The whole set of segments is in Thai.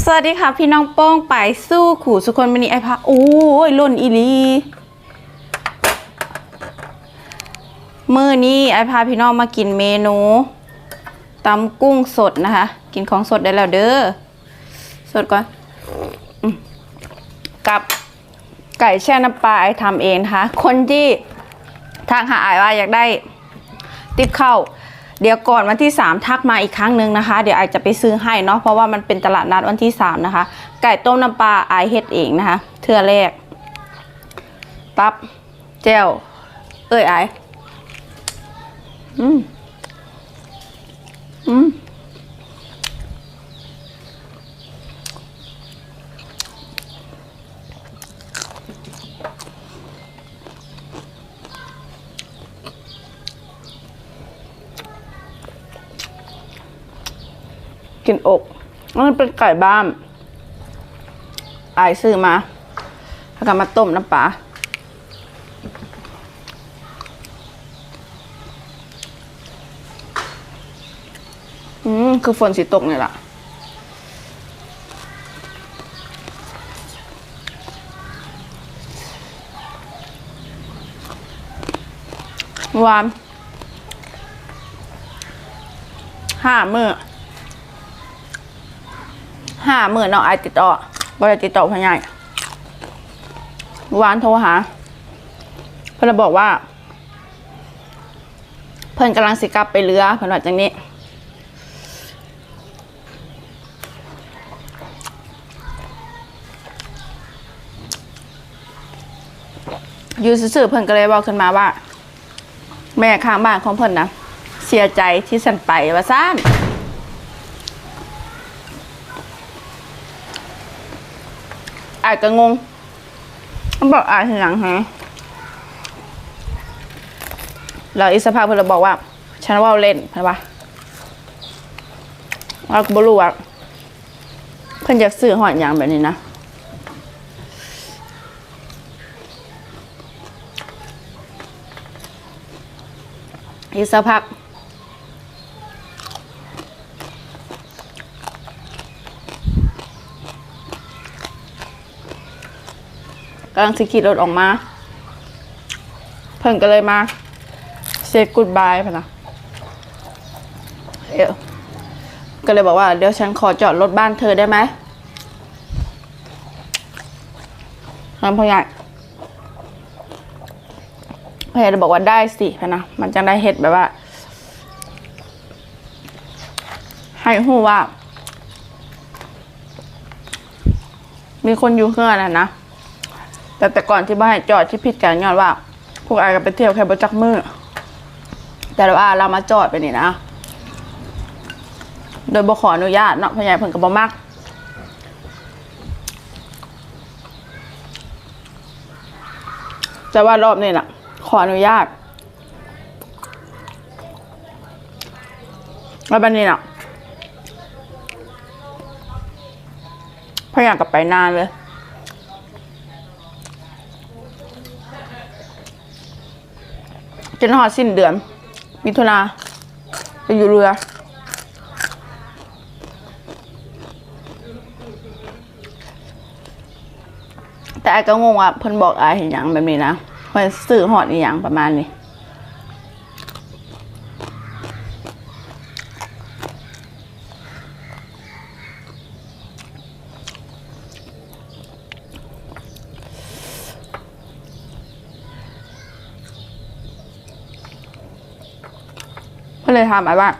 สวัสดีค่ะพี่น้องโป้งไปสู้ขู่สุคนมินีไอพะโอ้ยล่นอีลีมือนี้ไอพาพี่น้องมากินเมนูตำกุ้งสดนะคะ กินของสดได้แล้วเด้อสดก่อนอกับไก่แช่น้ำปลาไอทำเองนะคะ คนที่ทางหาไอว่าอยากได้ ติบเข้า เดี๋ยวก่อนวันที่ 3 ทักมาอีกครั้งหนึ่งนะคะ เดี๋ยวไอจะไปซื้อให้เนาะเพราะว่ามันเป็นตลาดนัดวันที่ 3 นะคะ ไก่ต้มน้ำปลาไอเฮ็ดเองนะคะเทื่อแรกตับเจลเอ้ยไออืมอืม กินอกมันเป็นไก่บ้านอายซื้อมาแล้วก็มาต้มน้ำปลาอืม คือฝนสิตกเนี่แหละเมื่อวานห้ามือ ห้ามือเนาะไอายติดต่อบริติดต่อพอใหญ่เมื่อวานโทรหาเพื่อนบอกว่า เพื่อนกำลังสิกลับไปเรือเพื่อนว่าจังนี้ ยู่ซื่อเพิ่นก็เลยบอกขึ้นมาว่า แม่ข้างบ้านของเพิ่นนะเสียใจที่ฉันไปว่าซ่าน อายก็งงมันบอกอายทีหลังฮะแล้วอีสภาพกเพิ่อนเลยบอกว่า ฉันว่าเล่นเห็นปะเราก็บรู้ว่าเพิ่นอยากซื้อหอยอย่างแบบนี้นะอีกสักพัก กำลังสิขี่รถออกมา เพิ่นก็เลยมาเซ y กูดบายพนะเออก็เลยบอกว่าเดี๋ยวฉันขอจอดรถบ้านเธอได้ไหมน้ำพ่อใหญ่พยาบอกว่าได้สิพนะ มันจะได้เห็ดแบบว่า ให้หูว่า มีคนอยู่เครื่อนะนะ แต่แต่ก่อนที่บ้านจอดที่ผิดกันย้อนว่า พวกอายก็ไปเที่ยวแค่บจักมือแต่ว่าเรามาจอดไปนี่นะ โดยบขออนุญาตเนาะพยายเพิ่นกับบมักแต่ว่ารอบนี้น่ะขออนุญาตแล้วบันนี้น่ะพยายามกลับไปนานเลย จนหอดสิ้นเดือน มิถุนาจะอยู่เรือ แต่ไอ้ก็งงว่าเพิ่นบอกอายเห็นอย่างแบบนี้นะเพิ่นสื่อหอดอีหยังประมาณนี้ เลยถามไอ้ว่า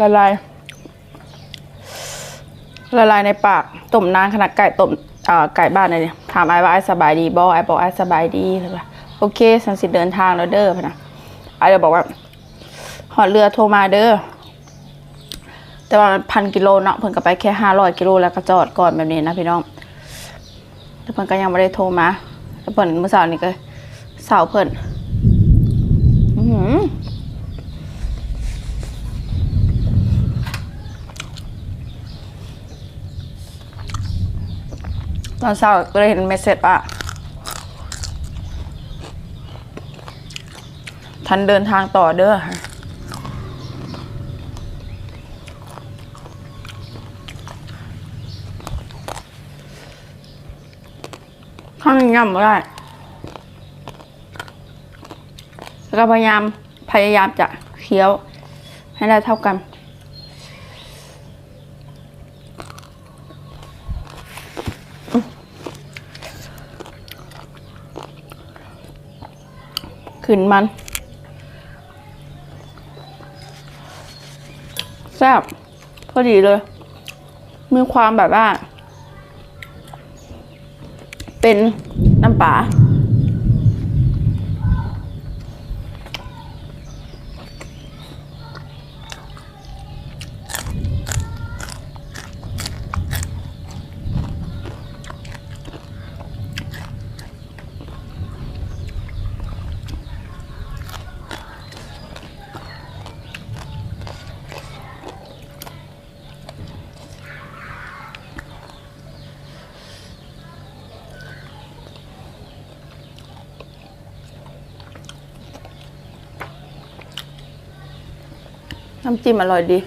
ละลายละลายในปากต้มนานขนาดไก่ต้มไก่บ้านเลยเนี่ยถามไอ้ว่าไอ้สบายดีบอไอ้บอกไอ้สบายดีเลยว่าโอเคสันสิเดินทางแล้วเด้อพนะไอ้เลยบอกว่าหอดเรือโทรมาเด้อแต่ว่ามันพันกิโลเนาะเพิ่นก็ไปแค่ห้าร้อยกิโลแล้วก็จอดก่อนแบบนี้นะพี่น้องแล้วเพิ่นก็ยังไม่ได้โทรมาแล้วเพิ่นเมื่อเช้านี้ก็ สาวเพิ่นตอนเช้าเลยเห็นเมสเซจว่าทันเดินทางต่อเด้อค่ะข้างย่ำไม่ได้ แล้วก็พยายามพยายามจะเคี้ยวให้ได้เท่ากัน ขึ้นมันแซ่บพอดีเลย มีความแบบว่า เป็นน้ำปลา น้ำจิ้มอร่อยดี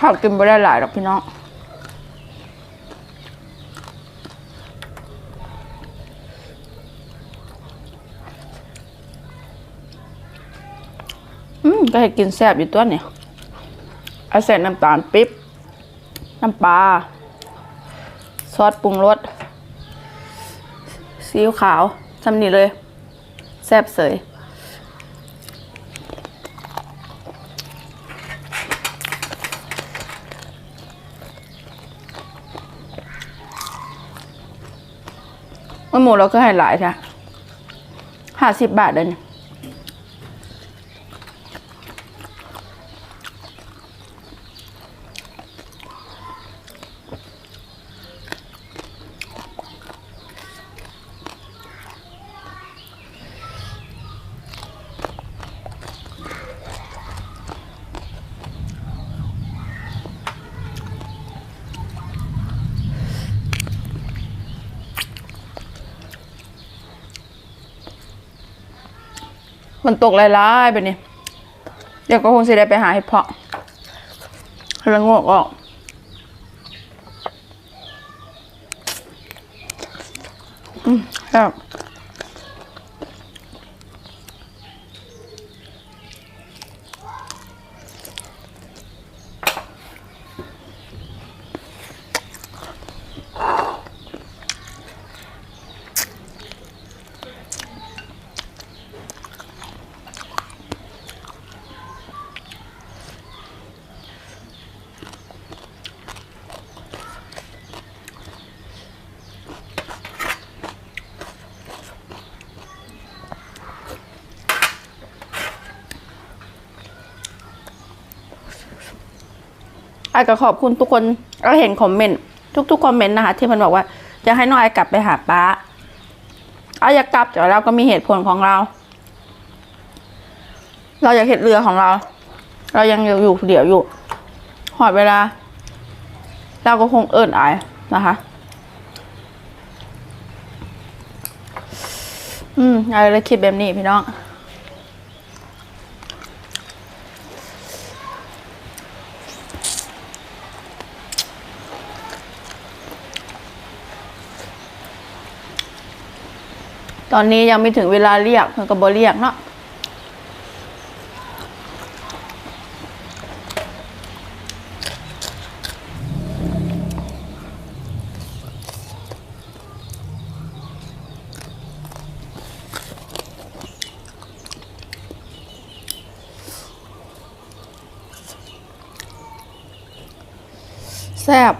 ข้าวกินไม่ได้หลายหรอกพี่น้องอืมก็ให้กินแซ่บอยู่ตัวเนี่ยเอาใส่น้ำตาลปิ๊บ น้ำปลา ซอสปรุงรสซีอิ๊วขาวทำนี่เลย แซ่บเสยหมูเราก็ให้หลายจ้ะห้าสิบบาทเลยเนี่ย มันตกลายๆไปนี่เดี๋ยวก็คงสิได้ไปหาเห็ดเพาะแล้วงอกออกอืมครับ ไอ้ก็ขอบคุณทุกคนก็เห็นคอมเมนต์ทุกๆคอมเมนต์นะคะ ที่มันบอกว่าจะให้น้องไอ้กลับไปหาป้าเอาอยากกลับแต่เราก็มีเหตุผลของเรา เราอยากเห็นเรือของเรา เรายังอยู่เดี๋ยวอยู่หอดเวลา เราก็คงเอิญอายนะคะ อืมอะไรเลยคิดแบบนี้พี่น้อง อนนี้ยังไม่ถึงเวลาเรียกเพิ่นก็บ่เรียกเนาะแซ่บ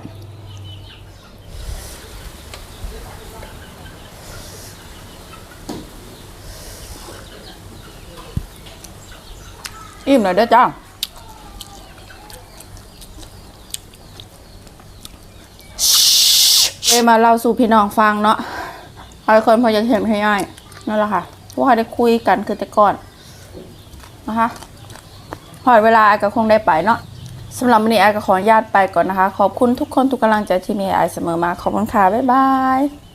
อิ่มเลยเด้อจ้าเลยมาเล่าสู่พี่น้องฟังเนาะหลายคนพอจะเห็นให้ง่ายนั่นแหละค่ะว่าได้คุยกันคือแต่ก่อนนะคะพอเวลาไอก็คงได้ไปเนาะสำหรับวันนี้ไอ้ก็ขออนุญาตไปก่อนนะคะ ขอบคุณทุกคนทุกกำลังใจที่มีไอ้เสมอมาขอบคุณค่ะบ๊ายบาย